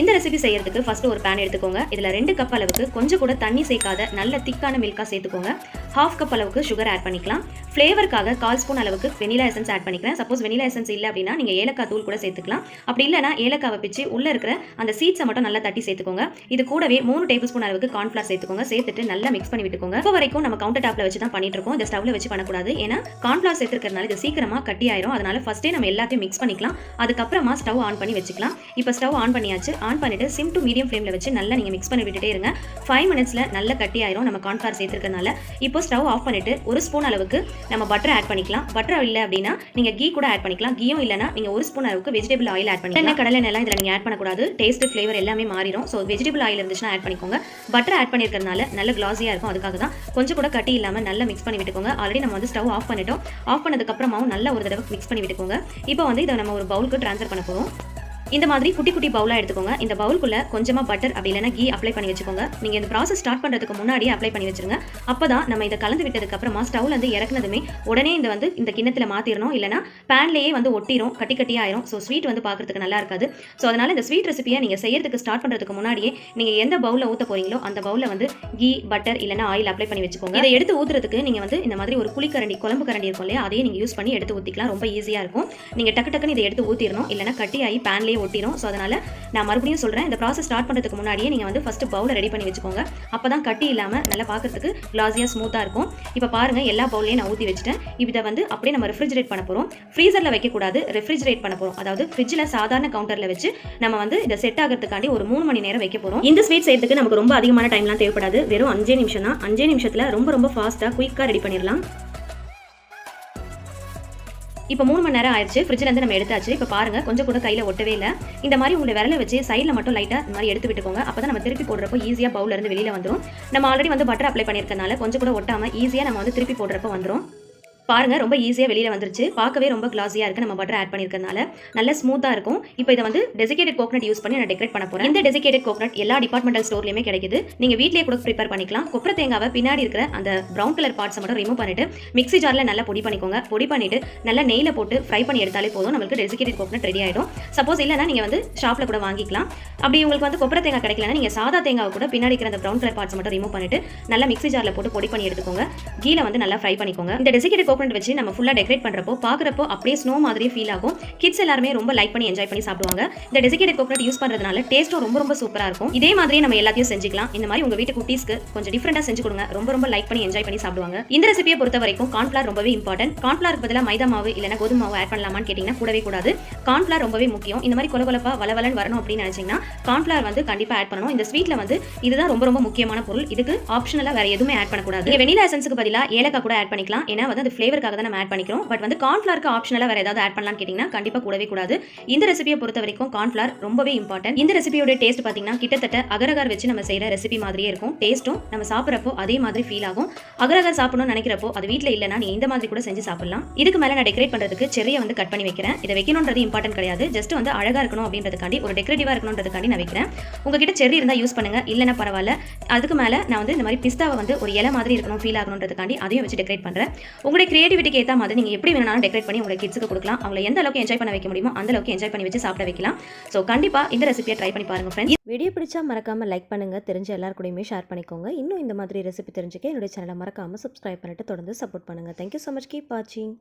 இந்த ரெசிபி செய்யறதுக்கு ஃபர்ஸ்ட் ஒரு பேன் எடுத்துக்கோங்க. இதில் ரெண்டு கப் அளவுக்கு கொஞ்சம் கூட தண்ணி சேர்க்காத நல்ல திக்கான மில்காக சேர்த்துக்கோங்க. ஹாஃப் கப் அளவுக்கு சுகர் ஆட் பண்ணிக்கலாம். ஃப்ளேவருக்காக கால் ஸ்பூன் அளவுக்கு வெனிலா எசன்ஸ் ஆட் பண்ணிக்கிறேன். சப்போஸ் வெனிலா எசன்ஸ் இல்லை அப்படின்னா நீங்கள் ஏலக்காய் தூள் கூட சேர்த்துக்கலாம். அப்படி இல்லைனா ஏலக்காவை பிச்சு உள்ளே இருக்கிற அந்த சீட்ஸை மட்டும் நல்லா தட்டி சேர்த்துக்கோங்க. இது கூடவே மூணு டேபிள் ஸ்பூன் அளவுக்கு கார்ன்ஃப்ளவர் சேர்த்துக்கோங்க. சேர்த்துட்டு நல்லா மிக்ஸ் பண்ணி விட்டுக்கோங்க. இப்போ வரைக்கும் நம்ம கவுண்டர் டாப்பில் வச்சு தான் பண்ணிட்டு இருக்கோம். இந்த ஸ்டவ்ல வச்சு பண்ணக்கூடாது. ஏன்னா கார்ன்ஃப்ளவர் சேர்த்துக்கிறதுனால இது சீக்கிரமாக கட்டி ஆயிரும். அதனால ஃபஸ்ட்டே நம்ம எல்லாத்தையும் மிக்ஸ் பண்ணிக்கலாம். அதுக்கப்புறமா ஸ்டவ் ஆன் பண்ணி வச்சுக்கலாம். இப்போ ஸ்டவ் ஆன் பண்ணியாச்சு. ஆன் பண்ணிட்டு சிம் டு மீடியம் ஃப்ளேமில் வச்சு நல்லா நீங்கள் மிக்ஸ் பண்ணி விட்டுட்டே இருங்க. ஃபைவ் மினிட்ஸில் நல்லா கட்டி ஆயிரும் நம்ம கார்ன்ஃப்ளவர் சேர்த்துருக்கனால இப்போ ஸ்டவ் ஆஃப் பண்ணிட்டு ஒரு ஸ்பூன் அளவுக்கு நம்ம பட்டர் ஆட் பண்ணிக்கலாம். பட்டர் இல்லை அப்படின்னா நீங்கள் கீ கூட ஆட் பண்ணிக்கலாம். கீயும் இல்லைனா நீங்கள் ஒரு ஸ்பூன் அளவுக்கு வெஜிடபிள் ஆயில் ஆட் பண்ணிக்கலாம். கடலை எண்ணெய் இதில் நீங்கள் ஆட் பண்ணக்கூடாது. டேஸ்ட் ஃப்ளேவர் எல்லாமே மாறிடும் ஸோ வெஜிடபிள் ஆயில் இருந்துச்சுன்னா ஆட் பண்ணிக்கோங்க. பட்டர் ஆட் பண்ணியிருக்கிறதுனால நல்ல கிளாஸியாக இருக்கும். அதுக்காக தான் கொஞ்சம் கூட கட்டி இல்லாமல் நல்லா மிக்ஸ் பண்ணி விட்டுக்கோங்க. ஆல்ரெடி நம்ம வந்து ஸ்டவ் ஆஃப் பண்ணிட்டோம். ஆஃப் பண்ணதுக்கப்புறமாவும் நல்லா ஒரு தடவை மிக்ஸ் பண்ணி விட்டுக்கோங்க. இப்போ வந்து இதை நம்ம ஒரு பவுலுக்கு ட்ரான்ஸ்ஃபர் பண்ண போகிறோம் இந்த மாதிரி குட்டி குட்டி பவுலாக எடுத்துக்கோங்க. இந்த பவுலுக்குள்ள கொஞ்சமாக பட்டர் அப்படி இல்லைனா கீ அப்ளை பண்ணி வச்சுக்கோங்க. நீங்கள் இந்த ப்ராசஸ் ஸ்டார்ட் பண்ணுறதுக்கு முன்னாடியே அப்ளை பண்ணி வச்சிருங்க. அப்போ தான் நம்ம இதை கலந்து விட்டதுக்கு அப்புறமா ஸ்டவ்ல இருந்து இறக்குனதுமே உடனே இந்த வந்து இந்த கிண்ணத்தில் மாற்றிடணும் இல்லைனா பேன்லேயே வந்து ஒட்டிரும். கட்டி கட்டி ஆயிரும். ஸோ ஸ்வீட் வந்து பார்க்கறதுக்கு நல்லா இருக்காது. ஸோ அதனால இந்த ஸ்வீட் ரெசிபியை நீங்கள் செய்யறதுக்கு ஸ்டார்ட் பண்ணுறதுக்கு முன்னாடியே நீங்கள் எந்த பவுலில் ஊற்ற போறீங்களோ அந்த பவுலில் வந்து கீ பட்டர் இல்லைனா ஆயில் அப்ளை பண்ணி வச்சுக்கோங்க. இதை எடுத்து ஊற்றுறதுக்கு நீங்கள் வந்து இந்த மாதிரி ஒரு குழிக்கரண்டி குழம்பு கரண்டி இருக்கும் இல்லையா? அதையே நீங்கள் யூஸ் பண்ணி எடுத்து ஊற்றிக்கலாம் ரொம்ப ஈஸியாக இருக்கும். நீங்கள் டக்கு டக்குன்னு இதை எடுத்து ஊற்றிடணும் இல்லைனா கட்டி ஆகி பேன்லேயே ஒட்டிடும் ஸோ அதனால் நான் மறுபடியும் சொல்கிறேன் இந்த ப்ராசஸ் ஸ்டார்ட் பண்ணுறதுக்கு முன்னாடியே நீங்கள் வந்து ஃபஸ்ட்டு பவுலை ரெடி பண்ணி வச்சுக்கோங்க. அப்போ தான் கட்டி இல்லாமல் நல்லா பார்க்குறதுக்கு கிளாஸியாக ஸ்மூத்தாக இருக்கும். இப்போ பாருங்கள் எல்லா பவுலையும் நான் ஊற்றி வச்சுட்டேன். இதை வந்து அப்படியே நம்ம ரெஃப்ரிஜரேட் பண்ண போகிறோம் ஃப்ரீசரில் வைக்கக்கூடாது ரெஃப்ரிஜரேட் பண்ண போகிறோம் அதாவது ஃப்ரிட்ஜில் சாதாரண கவுண்டரில் வச்சு நம்ம வந்து இதை செட் ஆகிறதுக்காண்டி ஒரு மூணு மணி நேரம் வைக்க போகிறோம் இந்த ஸ்வீட் செய்யறதுக்கு நமக்கு ரொம்ப அதிகமான டைம்லாம் தேவைப்படாது. வெறும் அஞ்சே நிமிஷம் தான். அஞ்சே நிமிஷத்தில் ரொம்ப ரொம்ப ஃபாஸ்ட்டாக குயிக்காக ரெடி பண்ணிடலாம் இப்போ மூணு மணி நேரம் ஆயிடுச்சு. ஃப்ரிட்ஜில் இருந்து நம்ம எடுத்தாச்சு. இப்போ பாருங்க கொஞ்சம் கூட கையில் ஒட்டவே இல்லை. இந்த மாதிரி உங்களை விரல வச்சு சைடில் மட்டும் லைட்டாக இந்த மாதிரி எடுத்து விட்டுக்கோங்க. அப்போ தான் நம்ம திருப்பி போடுறப்போ ஈஸியாக பவுல்ல இருந்து வெளியில் வந்துடும் நம்ம ஆல்ரெடி வந்து பட்டர் அப்ளை பண்ணியிருக்கனால கொஞ்சம் கூட ஒட்டாமல் ஈஸியாக நம்ம வந்து திருப்பி போடுறப்போ வந்துடும் பாருங்க ரொம்ப ஈஸியாக வெளியில் வந்துருச்சு. பார்க்கவே ரொம்ப கிளாஸியாக இருக்குது நம்ம பட்டர் ஆட் பண்ணியிருக்கனால நல்ல ஸ்மூத்தாக இருக்கும். இப்போ இதை வந்து டெசிகேட்டட் கோகனட் யூஸ் பண்ணி நான் டெக்கரேட் பண்ண போகிறேன் இந்த டெசிகேட்டட் கோகனட் எல்லா டிபார்ட்மெண்டல் ஸ்டோர்லையுமே கிடைக்குது. நீங்கள் வீட்லேயே கூட ப்ரிப்பேர் பண்ணிக்கலாம். கொப்பரை தேங்காவை பின்னாடி இருக்கிற அந்த ப்ரௌன் கலர் பார்ட்ஸை மட்டும் ரிமூவ் பண்ணிட்டு மிக்ஸி ஜாரில் நல்லா பொடி பண்ணிக்கோங்க. பொடி பண்ணிட்டு நல்லா நெய்யில் போட்டு ஃப்ரை பண்ணி எடுத்தாலே போதும். நம்மளுக்கு டெசிகேட்டட் கோகனட் ரெடி ஆகிடும் சப்போஸ் இல்லைனா நீங்கள் வந்து ஷாப்பில் கூட வாங்கிக்கலாம். அப்படி உங்களுக்கு வந்து கொப்பரை தேங்காய் கிடைக்கலனா நீங்கள் சாதா தேங்காவை கூட பின்னாடி இருக்கிற அந்த ப்ரௌன் கலர் பார்ட்ஸ் மட்டும் ரிமூவ் பண்ணிட்டு நல்லா மிக்ஸி ஜாரில் போட்டு பொடி பண்ணி எடுத்துக்கோங்க. கீழ வந்து நல்லா ஃப்ரை பண்ணிக்கோங்க. இந்த டெசிகேட்டட் கோகனட் வச்சு நம்ம ஃபுல்லாக டெக்கரேட் பண்ணுறப்போ பார்க்குறப்போ அப்படியே ஸ்னோ மாதிரியே ஃபீல் ஆகும். கிட்ஸ் எல்லாருமே ரொம்ப லைக் பண்ணி என்ஜாய் பண்ணி சாப்பிடுவாங்க. இந்த டெசிகேட்டட் கோகனட் யூஸ் பண்ணுறதுனால டேஸ்ட்டும் ரொம்ப ரொம்ப சூப்பராக இருக்கும். இதே மாதிரியே நம்ம எல்லாத்தையும் செஞ்சுக்கலாம். இந்த மாதிரி உங்கள் வீட்டு குட்டீஸ்க்கு கொஞ்சம் டிஃப்ரெண்டாக செஞ்சு கொடுங்க. ரொம்ப ரொம்ப லைக் பண்ணி என்ஜாய் பண்ணி சாப்பிடுவாங்க. இந்த ரெசிபியை பொறுத்த வரைக்கும் கார்ன்ஃப்ளார் ரொம்பவே இம்பார்ட்டன்ட் கார்ன்ஃப்ளாருக்கு பதிலாக மைதா மாவு இல்லைனா கோதுமை மாவு ஆட் பண்ணலாமான்னு கேட்டிங்கன்னா கூடவே கூடாது. கார்ன்ஃப்ளார் ரொம்பவே முக்கியம். இந்த மாதிரி கொல கொலப்பா வளவலன் வரணும் அப்படின்னு நினைச்சீங்கன்னா கார்ன்ஃப்ளார் வந்து கண்டிப்பாக ஆட் பண்ணணும். இந்த ஸ்வீட்டில் வந்து இதுதான் ரொம்ப ரொம்ப முக்கியமான பொருள். இதுக்கு ஆப்ஷனலாக வேறு எதுவுமே ஆட் பண்ணக்கூடாது. வெனிலா எசன்ஸுக்கு பதிலாக ஏலக்காய் கூட ஆட் பண்ணிக்கலாம். ஏன்னா வந்து அது ஃப்ளேவருக்காக தான் நம்ம ஆட் பண்ணிக்கிறோம். பட் வந்து கார்ன்ஃப்ளாருக்கு ஆப்ஷனலாக வேறு ஏதாவது ஆட் பண்ணலாம்னு கேட்டிங்கன்னா கண்டிப்பாக கூடவே கூடாது. இந்த ரெசிபியை பொறுத்த வரைக்கும் கார்ன்ஃப்ளார் ரொம்பவே இம்பார்ட்டன்ட் இந்த ரெசிபியோட டேஸ்ட் பார்த்தீங்கன்னா கிட்டத்தட்ட அகரகார் வச்சு நம்ம செய்கிற ரெசிபி மாதிரியே இருக்கும். டேஸ்ட்டும் நம்ம சாப்பிட்றப்போ அதே மாதிரி ஃபீல் ஆகும். அகரகார் சாப்பிடணும்னு நினைக்கிறப்போ அது வீட்டில் இல்லைனா நீ இந்த மாதிரி கூட செஞ்சு சாப்பிடலாம். இதுக்கு மேலே நான் டெக்கரேட் பண்ணுறதுக்கு செரியை வந்து கட் பண்ணி வைக்கிறேன். இதை வைக்கணுன்றது இம்பார்ட்டன்ட் கிடையாது. ஜஸ்ட் வந்து அழகாக இருக்கணும் அப்படின்றதுக்காண்டி ஒரு டெக்கரேட்டிவாக இருக்கணுன்றதுக்காண்டி நான் வைக்கிறேன். உங்ககிட்ட செரி இருந்தால் யூஸ் பண்ணுங்க. இல்லைன்னா பரவாயில்ல. அதுக்கு மேலே நான் வந்து இந்த மாதிரி பிஸ்தாவை வந்து ஒரு இலை மாதிரி இருக்கணும் ஃபீல் ஆகணுன்றதுக்காண்டி அதையும் வச்சு டெக்கரேட் பண்ணுறேன் உங்களுடைய கிரியேட்டிவிட்டிக்கு ஏற்ற மாதிரி நீங்கள் எப்படி வேணாலும் டெக்கரேட் பண்ணி உங்களை கிட்ஸுக்கு கொடுக்கலாம். அவங்களை எந்த அளவுக்கு என்ஜாய் பண்ண வைக்க முடியுமோ அந்த அளவுக்கு என்ஜாய் பண்ணி வச்சு சாப்பிட வைக்கலாம். ஸோ கண்டிப்பாக இந்த ரெசிபியை ட்ரை பண்ணி பாருங்க ஃப்ரெண்ட்ஸ் வீடியோ பிடிச்சா மறக்காமல் லைக் பண்ணுங்கள் தெரிஞ்ச எல்லாருக்கூடையுமே கூடயுமே ஷேர் பண்ணிக்கோங்க. இன்னும் இந்த மாதிரி ரெசிபி தெரிஞ்சுக்க என்னுடைய சேனலை மறக்காமல் சப்ஸ்கிரைப் பண்ணிட்டு தொடர்ந்து சப்போர்ட் பண்ணுங்கள் தேங்க்யூ ஸோ மச் கீப் வாட்சிங்